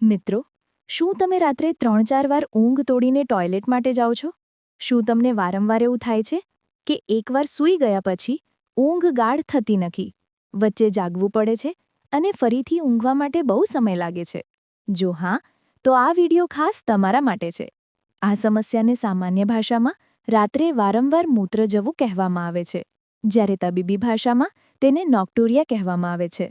મિત્રો, શું તમે રાત્રે ત્રણ ચાર વાર ઊંઘ તોડીને ટોયલેટ માટે જાઓ છો? શું તમને વારંવાર એવું થાય છે કે એકવાર સૂઈ ગયા પછી ઊંઘ ગાઢ થતી નથી, વચ્ચે જાગવું પડે છે અને ફરીથી ઊંઘવા માટે બહુ સમય લાગે છે? જો હા, તો આ વીડિયો ખાસ તમારા માટે છે. આ સમસ્યાને સામાન્ય ભાષામાં રાત્રે વારંવાર મૂત્ર જવું કહેવામાં આવે છે, જ્યારે તબીબી ભાષામાં તેને નોક્ટુરિયા કહેવામાં આવે છે.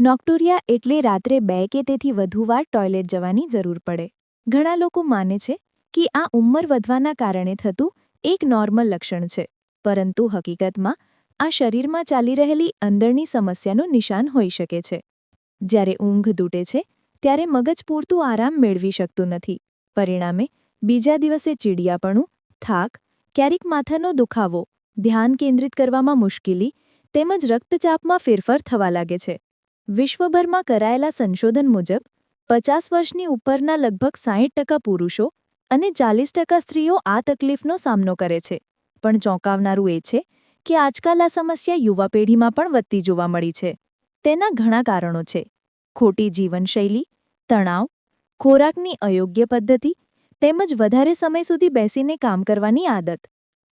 નોક્ટુરિયા એટલે રાત્રે બે કે તેથી વધુ વાર ટોયલેટ જવાની જરૂર પડે. ઘણા લોકો માને છે કે આ ઉંમર વધવાના કારણે થતું એક નોર્મલ લક્ષણ છે, પરંતુ હકીકતમાં આ શરીરમાં ચાલી રહેલી અંદરની સમસ્યાનું નિશાન હોઈ શકે છે. જ્યારે ઊંઘ તૂટે છે, ત્યારે મગજ પૂરતું આરામ મેળવી શકતું નથી. પરિણામે, બીજા દિવસે ચીડિયાપણું, થાક, ક્યારેક માથાનો દુખાવો, ધ્યાન કેન્દ્રિત કરવામાં મુશ્કેલી, તેમજ રક્તચાપમાં ફેરફાર થવા લાગે છે. વિશ્વભરમાં કરાયેલા સંશોધન મુજબ, પચાસ વર્ષની ઉપરના લગભગ સાહીઠ ટકા પુરુષો અને ચાલીસ ટકા સ્ત્રીઓ આ તકલીફનો સામનો કરે છે. પણ ચોંકાવનારું એ છે કે આજકાલ આ સમસ્યા યુવા પેઢીમાં પણ વધતી જોવા મળી છે. તેના ઘણા કારણો છે. ખોટી જીવનશૈલી, તણાવ, ખોરાકની અયોગ્ય પદ્ધતિ, તેમજ વધારે સમય સુધી બેસીને કામ કરવાની આદત.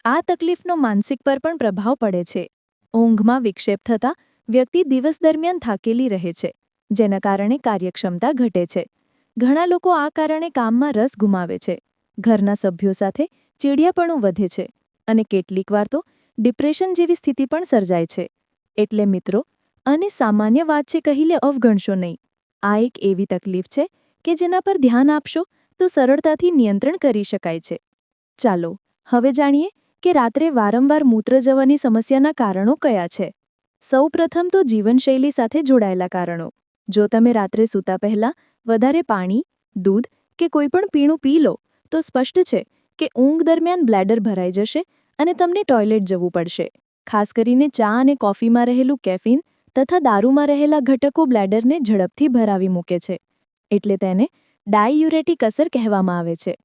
આ તકલીફનો માનસિક પર પણ પ્રભાવ પડે છે. ઊંઘમાં વિક્ષેપ થતાં વ્યક્તિ દિવસ દરમિયાન થાકેલી રહે છે, જેના કારણે કાર્યક્ષમતા ઘટે છે. ઘણા લોકો આ કારણે કામમાં રસ ગુમાવે છે. ઘરના સભ્યો સાથે ચીડિયાપણું વધે છે અને કેટલીકવાર તો ડિપ્રેશન જેવી સ્થિતિ પણ સર્જાય છે. એટલે મિત્રો અને સામાન્ય વાત છે કહીલે અવગણશો નહીં. આ એક એવી તકલીફ છે કે જેના પર ધ્યાન આપશો તો સરળતાથી નિયંત્રણ કરી શકાય છે. ચાલો, હવે જાણીએ કે રાત્રે વારંવાર મૂત્ર જવાની સમસ્યાના કારણો કયા છે. સૌપ્રથમ તો જીવનશૈલી સાથે જોડાયેલા કારણો. જો તમે રાત્રે સૂતા પહેલાં વધારે પાણી, દૂધ કે કોઈપણ પીણું પી લો, તો સ્પષ્ટ છે કે ઊંઘ દરમિયાન બ્લેડર ભરાઈ જશે અને તમને ટોયલેટ જવું પડશે. ખાસ કરીને ચા અને કોફીમાં રહેલું કેફીન તથા દારૂમાં રહેલા ઘટકો બ્લેડરને ઝડપથી ભરાવી મૂકે છે. એટલે તેને ડાયયુરેટિક અસર કહેવામાં આવે છે.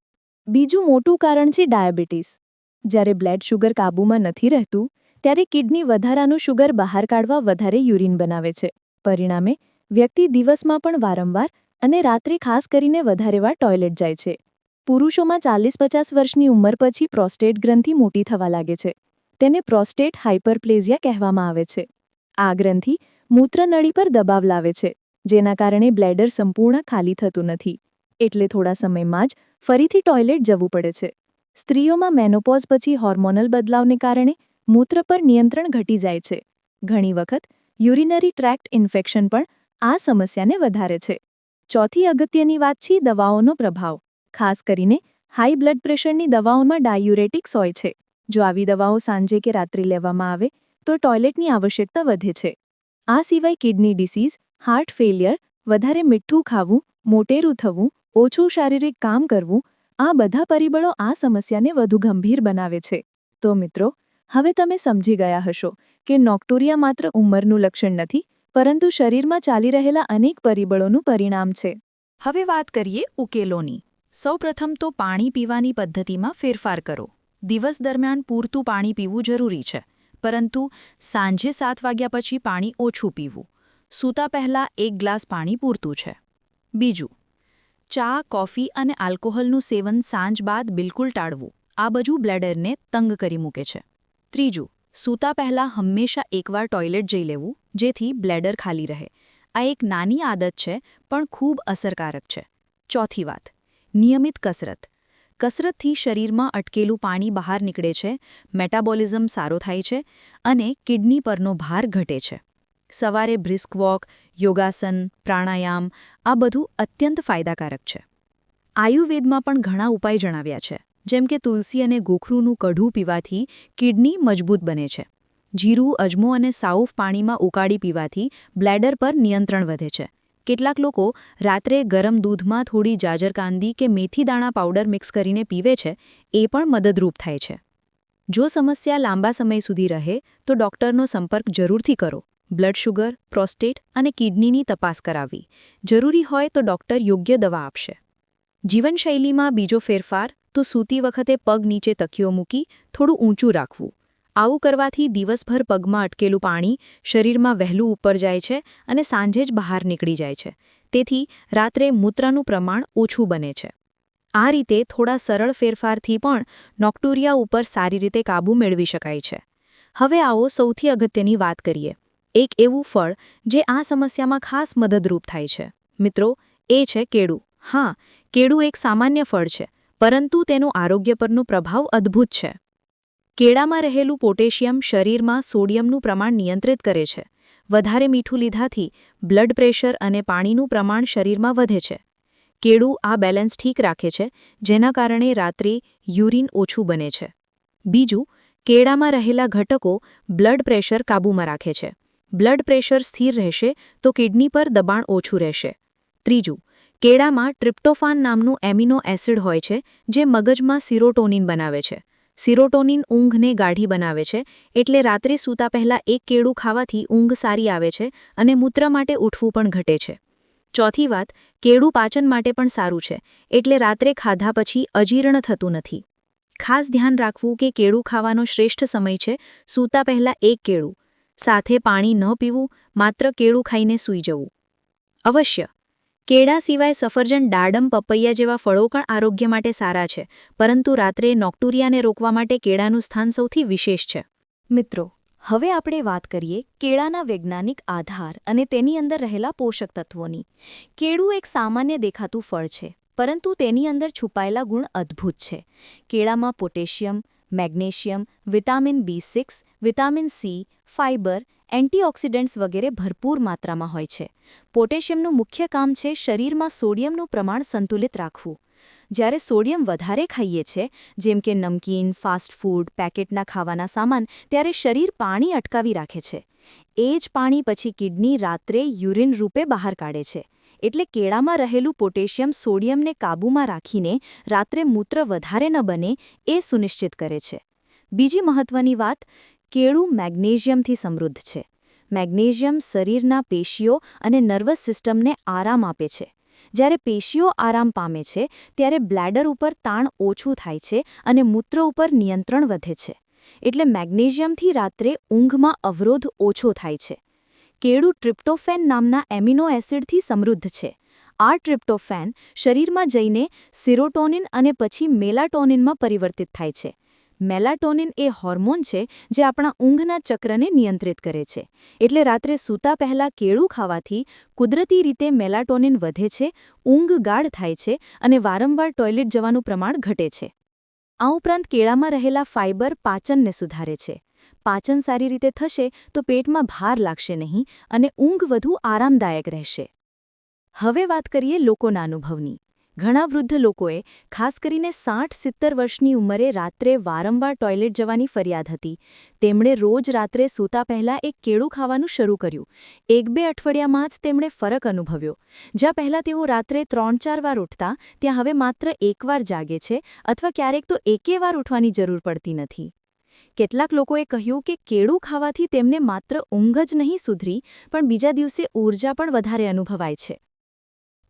બીજું મોટું કારણ છે ડાયાબિટીસ. જ્યારે બ્લડ શુગર કાબૂમાં નથી રહેતું ત્યારે કિડની વધારાનું શુગર બહાર કાઢવા વધારે યુરિન બનાવે છે. પરિણામે, વ્યક્તિ દિવસમાં પણ વારંવાર અને રાત્રે ખાસ કરીને વધારેવાર ટોયલેટ જાય છે. પુરુષોમાં ચાલીસ પચાસ વર્ષની ઉંમર પછી પ્રોસ્ટેટ ગ્રંથિ મોટી થવા લાગે છે. તેને પ્રોસ્ટેટ હાઇપરપ્લેઝિયા કહેવામાં આવે છે. આ ગ્રંથિ મૂત્રનળી પર દબાવ લાવે છે, જેના કારણે બ્લેડર સંપૂર્ણ ખાલી થતું નથી. એટલે થોડા સમયમાં જ ફરીથી ટોયલેટ જવું પડે છે. સ્ત્રીઓમાં મેનોપોઝ પછી હોર્મોનલ બદલાવને કારણે મૂત્ર પર નિયંત્રણ ઘટી જાય છે. ઘણી વખત યુરિનરી ટ્રેક્ટ ઇન્ફેક્શન પણ આ સમસ્યાને વધારે છે. ચોથી અગત્યની વાત છે દવાઓનો પ્રભાવ. ખાસ કરીને હાઈ બ્લડ પ્રેશરની દવાઓમાં ડાયુરેટિક્સ હોય છે. જો આવી દવાઓ સાંજે કે રાત્રે લેવામાં આવે, તો ટોયલેટની આવશ્યકતા વધે છે. આ સિવાય કિડની ડિસીઝ, હાર્ટ ફેલિયર વધારે મીઠું ખાવું, મોટેરું થવું, ઓછું શારીરિક કામ કરવું, આ બધા પરિબળો આ સમસ્યાને વધુ ગંભીર બનાવે છે. તો મિત્રો હવે તમે સમજી ગયા હશો કે નોક્ટોરિયા માત્ર ઉંમરનું લક્ષણ નથી, પરંતુ શરીરમાં ચાલી રહેલા અનેક પરિબળોનું પરિણામ છે. હવે વાત કરીએ ઉકેલોની. સૌપ્રથમ તો પાણી પીવાની પદ્ધતિમાં ફેરફાર કરો. દિવસ દરમિયાન પૂરતું પાણી પીવું જરૂરી છે, પરંતુ સાંજે સાત વાગ્યા પછી પાણી ઓછું પીવું. સૂતા પહેલાં એક ગ્લાસ પાણી પૂરતું છે. બીજું, ચા, કોફી અને આલ્કોહોલનું સેવન સાંજ બાદ બિલકુલ ટાળવું. આ બધું બ્લેડરને તંગ કરી મૂકે છે. ત્રીજું, સૂતા પહેલાં હંમેશા એકવાર ટોયલેટ જઈ લેવું, જેથી બ્લેડર ખાલી રહે. આ એક નાની આદત છે, પણ ખૂબ અસરકારક છે. ચોથી વાત, નિયમિત કસરત. કસરતથી શરીરમાં અટકેલું પાણી બહાર નીકળે છે, મેટાબોલિઝમ સારો થાય છે અને કિડની પરનો ભાર ઘટે છે. સવારે બ્રિસ્ક વોક, યોગાસન, પ્રાણાયામ, આ બધું અત્યંત ફાયદાકારક છે. આયુર્વેદમાં પણ ઘણા ઉપાય જણાવ્યા છે. જેમ કે તુલસી અને ગોખરૂનું કઢું પીવાથી કિડની મજબૂત બને છે. જીરું, અજમો અને સાઉફ પાણીમાં ઉકાળી પીવાથી બ્લેડર પર નિયંત્રણ વધે છે. કેટલાક લોકો રાત્રે ગરમ દૂધમાં થોડી જાજરકાંદી કે મેથી દાણા પાવડર મિક્સ કરીને પીવે છે, એ પણ મદદરૂપ થાય છે. જો સમસ્યા લાંબા સમય સુધી રહે, તો ડોક્ટરનો સંપર્ક જરૂરથી કરો. બ્લડ શુગર, પ્રોસ્ટેટ અને કિડનીની તપાસ કરાવવી. જરૂરી હોય તો ડોક્ટર યોગ્ય દવા આપશે. જીવનશૈલીમાં બીજો ફેરફાર તો સૂતી વખતે પગ નીચે તકીઓ મૂકી થોડું ઊંચું રાખવું. આવું કરવાથી દિવસભર પગમાં અટકેલું પાણી શરીરમાં વહેલું ઉપર જાય છે અને સાંજે જ બહાર નીકળી જાય છે. તેથી રાત્રે મૂત્રનું પ્રમાણ ઓછું બને છે. આ રીતે થોડા સરળ ફેરફારથી પણ નોક્ટુરિયા ઉપર સારી રીતે કાબૂ મેળવી શકાય છે. હવે આવો સૌથી અગત્યની વાત કરીએ. એક એવું ફળ જે આ સમસ્યામાં ખાસ મદદરૂપ થાય છે. મિત્રો, એ છે કેળું. હા, કેળું એક સામાન્ય ફળ છે. પરંતુ તેનો આરોગ્ય પરનો પ્રભાવ અદ્ભુત છે. કેળામાં રહેલું પોટેશિયમ શરીરમાં સોડિયમનું પ્રમાણ નિયંત્રિત કરે છે. વધારે મીઠું લીધાથી બ્લડ પ્રેશર અને પાણીનું પ્રમાણ શરીરમાં વધે છે. કેળું આ બેલેન્સ ઠીક રાખે છે, જેના કારણે રાત્રે યુરિન ઓછું બને છે. બીજું, કેળામાં રહેલા ઘટકો બ્લડ પ્રેશર કાબૂમાં રાખે છે. બ્લડ પ્રેશર સ્થિર રહેશે તો કિડની પર દબાણ ઓછું રહેશે. ત્રીજું કેળામાં ટ્રિપ્ટોફાન નામનું એમિનો એસિડ હોય છે, જે મગજમાં સિરોટોનિન બનાવે છે. સિરોટોનિન ઊંઘને ગાઢી બનાવે છે, એટલે રાત્રે સૂતા પહેલાં એક કેળું ખાવાથી ઊંઘ સારી આવે છે અને મૂત્ર માટે ઉઠવું પણ ઘટે છે. ચોથી વાત, કેળું પાચન માટે પણ સારું છે, એટલે રાત્રે ખાધા પછી અજીર્ણ થતું નથી. ખાસ ધ્યાન રાખવું કે કેળું ખાવાનો શ્રેષ્ઠ સમય છે, સૂતા પહેલાં એક કેળું. સાથે પાણી ન પીવું, માત્ર કેળું ખાઈને સૂઈ જવું. અવશ્ય કેળા સિવાય સફરજન ડાડમ પપૈયા જેવા ફળો પણ આરોગ્ય માટે સારા છે, પરંતુ રાત્રે નોક્ટુરિયાને રોકવા માટે કેળાનું સ્થાન સૌથી વિશેષ છે. મિત્રો, હવે આપણે વાત કરીએ કેળાના વૈજ્ઞાનિક આધાર અને તેની અંદર રહેલા પોષક તત્વોની. કેળું એક સામાન્ય દેખાતું ફળ છે, પરંતુ તેની અંદર છુપાયેલા ગુણ અદ્ભુત છે. કેળામાં potassium, magnesium, vitamin B six, vitamin C fibre antioxidants વગેરે ભરપૂર માત્રામાં હોય છે. પોટેશિયમનું મુખ્ય કામ છે શરીરમાં સોડિયમનું પ્રમાણ સંતુલિત રાખવું. જ્યારે સોડિયમ વધારે ખાઈએ છે, જેમ કે નમકીન, ફાસ્ટ ફૂડ, પેકેટના ખાવાના સામાન, ત્યારે શરીર પાણી અટકાવી રાખે છે. એ જ પાણી પછી કિડની રાત્રે યુરિન રૂપે બહાર કાઢે છે. એટલે કેળામાં રહેલું પોટેશિયમ સોડિયમને કાબૂમાં રાખીને રાત્રે મૂત્ર વધારે ન બને એ સુનિશ્ચિત કરે છે. બીજી મહત્વની વાત કેળું મેગ્નેશિયમથી સમૃદ્ધ છે. મેગ્નેશિયમ શરીરના પેશીઓ અને નર્વસ સિસ્ટમને આરામ આપે છે. જ્યારે પેશીઓ આરામ પામે છે, ત્યારે બ્લેડર ઉપર તાણ ઓછું થાય છે અને મૂત્ર ઉપર નિયંત્રણ વધે છે. એટલે મેગ્નેશિયમથી રાત્રે ઊંઘમાં અવરોધ ઓછો થાય છે. કેળું ટ્રિપ્ટોફેન નામના એમિનો એસિડથી સમૃદ્ધ છે. આ ટ્રિપ્ટોફેન શરીરમાં જઈને સિરોટોનિન અને પછી મેલાટોનિનમાં પરિવર્તિત થાય છે. મેલાટોનિન એ હોર્મોન છે જે આપણા ઊંઘના ચક્રને નિયંત્રિત કરે છે. એટલે રાત્રે સૂતા પહેલાં કેળું ખાવાથી કુદરતી રીતે મેલાટોનિન વધે છે, ઊંઘ ગાઢ થાય છે અને વારંવાર ટોયલેટ જવાનું પ્રમાણ ઘટે છે. આ ઉપરાંત કેળામાં રહેલા ફાઇબર પાચનને સુધારે છે. પાચન સારી રીતે થશે તો પેટમાં ભાર લાગશે નહીં અને ઊંઘ વધુ આરામદાયક રહેશે. હવે વાત કરીએ લોકોના અનુભવની. ઘણા વૃદ્ધ લોકોએ, ખાસ કરીને સાઠ સિત્તેર વર્ષની ઉંમરે રાત્રે વારંવાર ટોયલેટ જવાની ફરિયાદ હતી. તેમણે રોજ રાત્રે સૂતા પહેલાં એક કેળું ખાવાનું શરૂ કર્યું. એક બે અઠવાડિયામાં જ તેમણે ફરક અનુભવ્યો. જ્યાં પહેલાં તેઓ રાત્રે ત્રણ ચાર વાર ઉઠતા, ત્યાં હવે માત્ર એકવાર જાગે છે અથવા ક્યારેક તો એકે વાર ઉઠવાની જરૂર પડતી નથી. કેટલાક લોકોએ કહ્યું કે કેળું ખાવાથી તેમને માત્ર ઊંઘ જ નહીં સુધરી, પણ બીજા દિવસે ઊર્જા પણ વધારે અનુભવાય છે.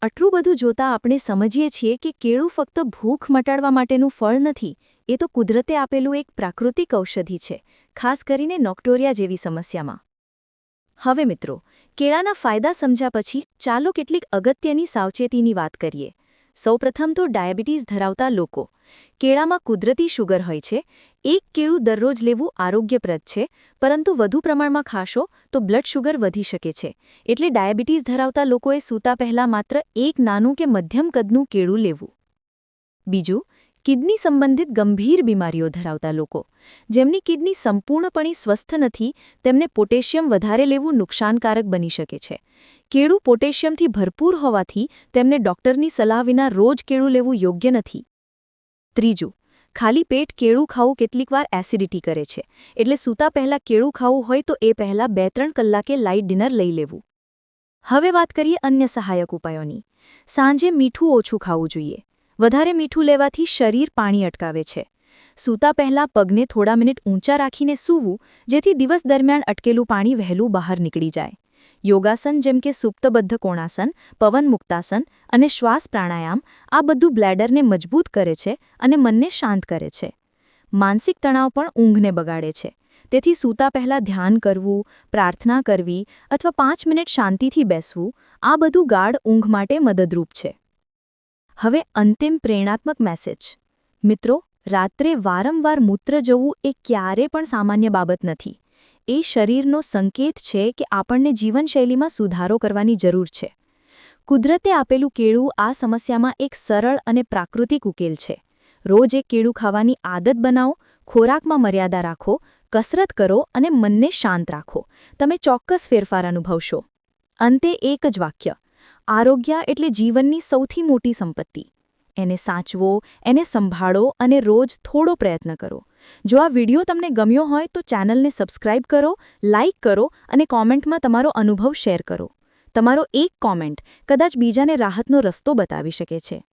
આટલું બધું જોતા આપણે સમજીએ છીએ કે કેળું ફક્ત ભૂખ મટાડવા માટેનું ફળ નથી, એ તો કુદરતે આપેલું એક પ્રાકૃતિક ઔષધિ છે, ખાસ કરીને નોક્ટોરિયા જેવી સમસ્યામાં. હવે મિત્રો, કેળાના ફાયદા સમજ્યા પછી ચાલો કેટલીક અગત્યની સાવચેતીની વાત કરીએ. સૌપ્રથમ તો ડાયાબિટીસ ધરાવતા લોકો. કેળામાં કુદરતી શુગર હોય છે. એક કેળું દરરોજ લેવું આરોગ્યપ્રદ છે. પરંતુ વધુ પ્રમાણમાં ખાશો તો બ્લડ શુગર વધી શકે છે. એટલે ડાયાબિટીસ ધરાવતા લોકોએ સૂતા પહેલાં માત્ર એક નાનું કે મધ્યમ કદનું કેળું લેવું. બીજું કિડની સંબંધિત ગંભીર બીમારીઓ ધરાવતા લોકો. જેમની કિડની સંપૂર્ણપણે સ્વસ્થ નથી, તેમને પોટેશિયમ વધારે લેવું નુકસાનકારક બની શકે છે. કેળું પોટેશિયમથી ભરપૂર હોવાથી તેમને ડોક્ટરની સલાહ વિના રોજ કેળું લેવું યોગ્ય નથી. ત્રીજું, ખાલી પેટ કેળું ખાવું કેટલીકવાર એસિડિટી કરે છે. એટલે સૂતા પહેલાં કેળું ખાવું હોય તો એ પહેલાં બે ત્રણ કલાકે લાઇટ ડિનર લઈ લેવું. હવે વાત કરીએ અન્ય સહાયક ઉપાયોની. સાંજે મીઠું ઓછું ખાવું જોઈએ. વધારે મીઠું લેવાથી શરીર પાણી અટકાવે છે. સૂતા પહેલાં પગને થોડા મિનિટ ઊંચા રાખીને સૂવું, જેથી દિવસ દરમિયાન અટકેલું પાણી વહેલું બહાર નીકળી જાય. યોગાસન જેમ કે સુપ્તબદ્ધ કોણાસન, પવન મુક્તાસન અને શ્વાસ પ્રાણાયામ, આ બધું બ્લેડરને મજબૂત કરે છે અને મનને શાંત કરે છે. માનસિક તણાવ પણ ઊંઘને બગાડે છે. તેથી સૂતા પહેલાં ધ્યાન કરવું, પ્રાર્થના કરવી અથવા પાંચ મિનિટ શાંતિથી બેસવું, આ બધું ગાઢ ઊંઘ માટે મદદરૂપ છે. હવે અંતિમ પ્રેરણાત્મક મેસેજ મિત્રો, રાત્રે વારંવાર મૂત્ર જવું એ ક્યારે પણ સામાન્ય બાબત નથી. એ શરીરનો સંકેત છે કે આપણને જીવનશૈલીમાં સુધારો કરવાની જરૂર છે. કુદરતે આપેલું કેળું આ સમસ્યામાં એક સરળ અને પ્રાકૃતિક ઉકેલ છે. રોજ એક કેળું ખાવાની આદત બનાવો, ખોરાકમાં મર્યાદા રાખો, કસરત કરો અને મનને શાંત રાખો. તમે ચોક્કસ ફેરફાર અનુભવશો. અંતે એક જ વાક્ય. આરોગ્ય એટલે જીવનની સૌથી મોટી સંપત્તિ. એને સાચવો, એને સંભાળો અને રોજ થોડો પ્રયત્ન કરો. જો આ વિડિયો તમને ગમ્યો હોય તો ચેનલને સબસ્ક્રાઇબ કરો, લાઇક કરો અને કોમેન્ટમાં તમારો અનુભવ શેર કરો. તમારો એક કોમેન્ટ કદાચ બીજાને રાહતનો રસ્તો બતાવી શકે છે.